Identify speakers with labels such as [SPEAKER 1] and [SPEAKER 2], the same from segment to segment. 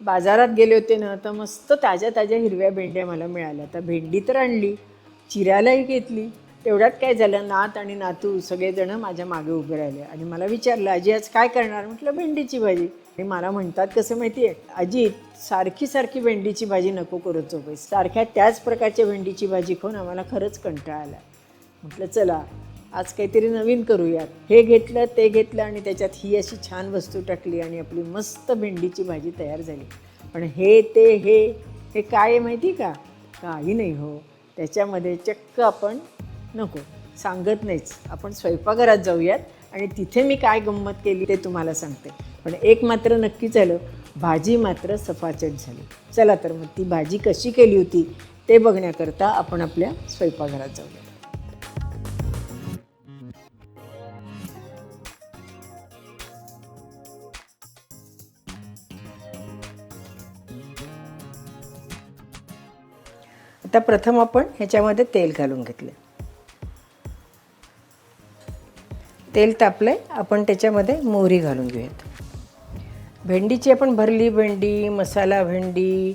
[SPEAKER 1] बाजारात गेले होते ना तर मस्त ताज्या ताज्या हिरव्या भेंड्या मला मिळाल्या. तर भेंडी तर आणली चिरायलाही घेतली. तेवढ्यात काय झालं नात आणि नातू सगळेजण माझ्या मागे उभे राहिले. आणि मला विचारलं आजी आज काय करणार? म्हटलं भेंडीची भाजी. आणि मला म्हणतात कसं माहिती आहे? आजी सारखी सारखी भेंडीची भाजी नको करत झोपायची सारख्या त्याच प्रकारच्या भेंडीची भाजी खाऊन आम्हाला खरंच कंटाळा आला म्हटलं चला आज काहीतरी नवीन करूयात. हे घेतलं ते घेतलं आणि त्याच्यात ही अशी छान वस्तू टाकली आणि आपली मस्त भेंडीची भाजी तयार झाली. पण हे ते हे हे काय आहे माहिती का? काही नाही हो. त्याच्यामध्ये चक्क आपण नको. सांगत नाहीच. आपण स्वयंपाकघरात जाऊयात आणि तिथे मी काय गंमत केली ते तुम्हाला सांगते. पण एक मात्र नक्की झालं. भाजी मात्र सफाचट झाली. चला तर मग ती भाजी कशी केली होती ते बघण्याकरता आपण आपल्या स्वयंपाकघरात जाऊया आता प्रथम आपण ह्याच्यामध्ये तेल घालून घेतले तेल तापलं आहे आपण त्याच्यामध्ये मोहरी घालून घेऊयात. भेंडीची आपण भरली भेंडी मसाला भेंडी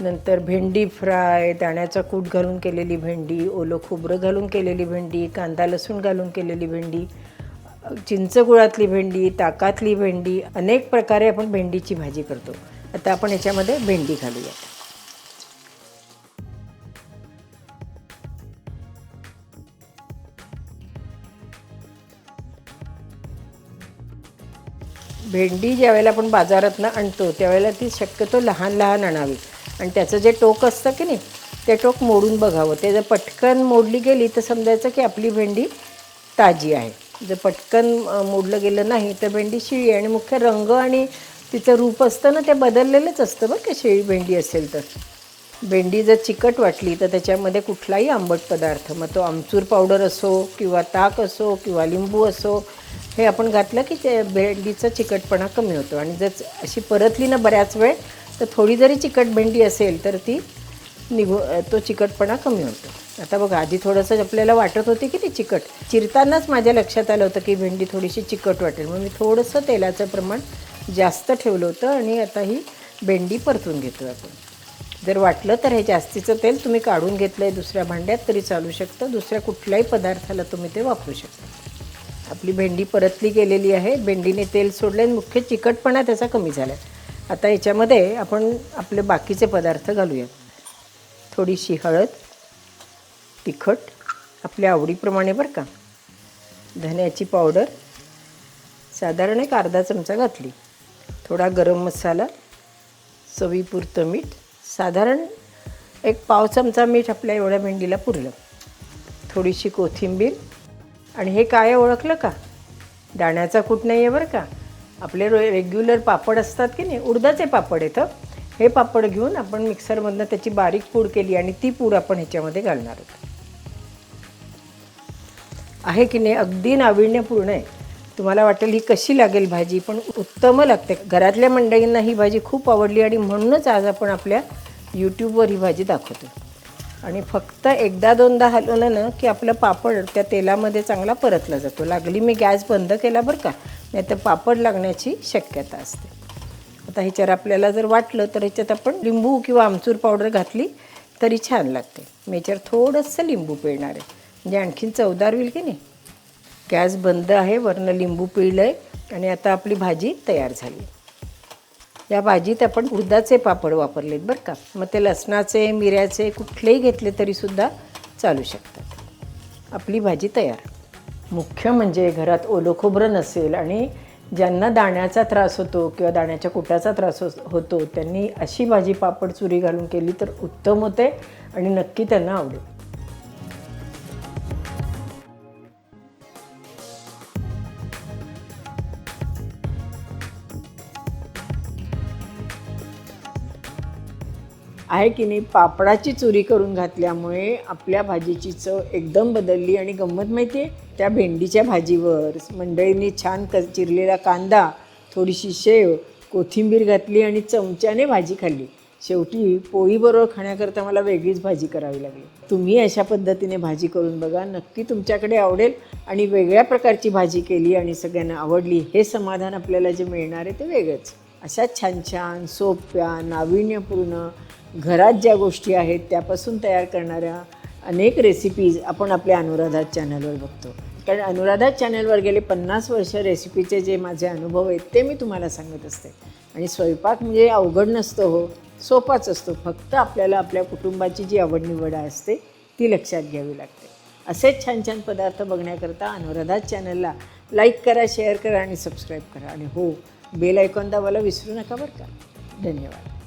[SPEAKER 1] नंतर भेंडी फ्राय दाण्याचा कूट घालून केलेली भेंडी ओलं खोबरं घालून केलेली भेंडी कांदा लसूण घालून केलेली भेंडी चिंचगुळातली भेंडी ताकातली भेंडी अनेक प्रकारे आपण भेंडीची भाजी करतो. आता आपण याच्यामध्ये भेंडी घालूयात. भेंडी ज्या वेळेला आपण बाजारातनं आणतो त्यावेळेला ती शक्यतो लहान लहान आणावी. आणि त्याचं जे टोक असतं की नाही ते टोक मोडून बघावं. ते जर पटकन मोडली गेली तर समजायचं की आपली भेंडी ताजी आहे. जर पटकन मोडलं गेलं नाही तर भेंडी शिळी आणि मुख्य रंग आणि तिचं रूप असतं ना ते बदललेलंच असतं बरं का शेळी भेंडी असेल तर. भेंडी जर चिकट वाटली तर त्याच्यामध्ये कुठलाही आंबट पदार्थ मग तो आमचूर पावडर असो किंवा ताक असो किंवा लिंबू असो हे आपण घातलं की ते भेंडीचा चिकटपणा कमी होतो. आणि जर अशी परतली ना बऱ्याच वेळ तर थोडी जरी चिकट भेंडी असेल तर ती निघू तो चिकटपणा कमी होतो. आता बघा आधी थोडंसं आपल्याला वाटत होते की ती चिकट. चिरतानाच माझ्या लक्षात आलं होतं की भेंडी थोडीशी चिकट वाटेल. मग मी थोडंसं तेलाचं प्रमाण जास्त ठेवलं होतं आणि आता ही भेंडी परतून घेतो आपण. जर वाटलं तर हे जास्तीचं तेल तुम्ही काढून घेतलं आहे दुसऱ्या भांड्यात तरी चालू शकतं. दुसऱ्या कुठल्याही पदार्थाला तुम्ही ते वापरू शकता. आपली भेंडी परतली गेलेली आहे. भेंडीने तेल सोडले आणि मुख्य चिकटपणा त्याचा कमी झाला आहे आता याच्यामध्ये आपण आपले बाकीचे पदार्थ घालूयात. थोडीशी हळद तिखट आपल्या आवडीप्रमाणे बरं का. धन्याची पावडर साधारण एक अर्धा चमचा घातली. थोडा गरम मसाला चवीपुरतं मीठ साधारण एक पाव चमचा मीठ आपल्या एवढ्या भेंडीला पुरलं. थोडीशी कोथिंबीर आणि हे काय ओळखलं का? दाण्याचा कूट नाही आहे बरं का? आपले रे रेग्युलर पापड असतात की नाही उडदाचे पापड येतं हे. पापड घेऊन आपण मिक्सरमधनं त्याची बारीक पूड केली आणि ती पूड आपण ह्याच्यामध्ये घालणार आहोत. आहे की नाही अगदी नाविन्यपूर्ण आहे. तुम्हाला वाटेल ही कशी लागेल भाजी पण उत्तम लागते. घरातल्या मंडळींना ही भाजी खूप आवडली आणि म्हणूनच आज आपण आपल्या यूट्यूबवर ही भाजी दाखवतो आणि फक्त एकदा दोनदा हलवलं ना की आपलं पापड त्या तेलामध्ये चांगला परतला जातो. लागली मी गॅस बंद केला बरं का नाही तर पापड लागण्याची शक्यता असते. आता ह्याच्यावर आपल्याला जर वाटलं तर ह्याच्यात आपण लिंबू किंवा आमचूर पावडर घातली तरी छान लागते. मी ह्याच्यावर थोडंसं लिंबू पिळणार आहे. म्हणजे आणखीन चवदार होईल की नाही? गॅस बंद आहे वरनं लिंबू पिळलं आहे आणि आता आपली भाजी तयार झाली. या भाजीत आपण उडदाचे पापड वापरलेत बरं का. मग ते लसणाचे मिऱ्याचे कुठलेही घेतले तरीसुद्धा चालू शकतात. आपली भाजी तयार. मुख्य म्हणजे घरात ओलं खोबरं नसेल आणि ज्यांना दाण्याचा त्रास होतो किंवा दाण्याच्या कुटाचा त्रास हो- होतो त्यांनी अशी भाजी पापड चुरी घालून केली तर उत्तम होते आणि नक्की त्यांना आवडेल. आहे की नाही पापडाची चुरी करून घातल्यामुळे आपल्या भाजीची चव एकदम बदलली आणि गंमत माहिती आहे त्या भेंडीच्या भाजीवर मंडळींनी छान क चिरलेला कांदा थोडीशी शेव कोथिंबीर घातली आणि चमच्याने भाजी खाल्ली. शेवटी पोळीबरोबर खाण्याकरता मला वेगळीच भाजी करावी लागली. तुम्ही अशा पद्धतीने भाजी करून बघा नक्की तुमच्याकडे आवडेल आणि वेगळ्या प्रकारची भाजी केली आणि सगळ्यांना आवडली हे समाधान आपल्याला जे मिळणार आहे ते वेगळंच. अशा छान छान सोप्या नाविन्यपूर्ण घरात ज्या गोष्टी आहेत त्यापासून तयार करणाऱ्या अनेक रेसिपीज आपण आपल्या अनुराधा चॅनलवर बघतो. कारण अनुराधा चॅनलवर गेले पन्नास वर्ष रेसिपीचे जे माझे अनुभव आहेत ते मी तुम्हाला सांगत असते. आणि स्वयंपाक म्हणजे अवघड नसतो हो सोपाच असतो. फक्त आपल्याला आपल्या कुटुंबाची जी आवड निवड असते ती लक्षात घ्यावी लागते. असेच छान छान पदार्थ बघण्याकरता अनुराधा चॅनलला लाईक करा शेअर करा आणि सबस्क्राईब करा. आणि हो बेल ऐकून दाबायला विसरू नका बरं का. धन्यवाद.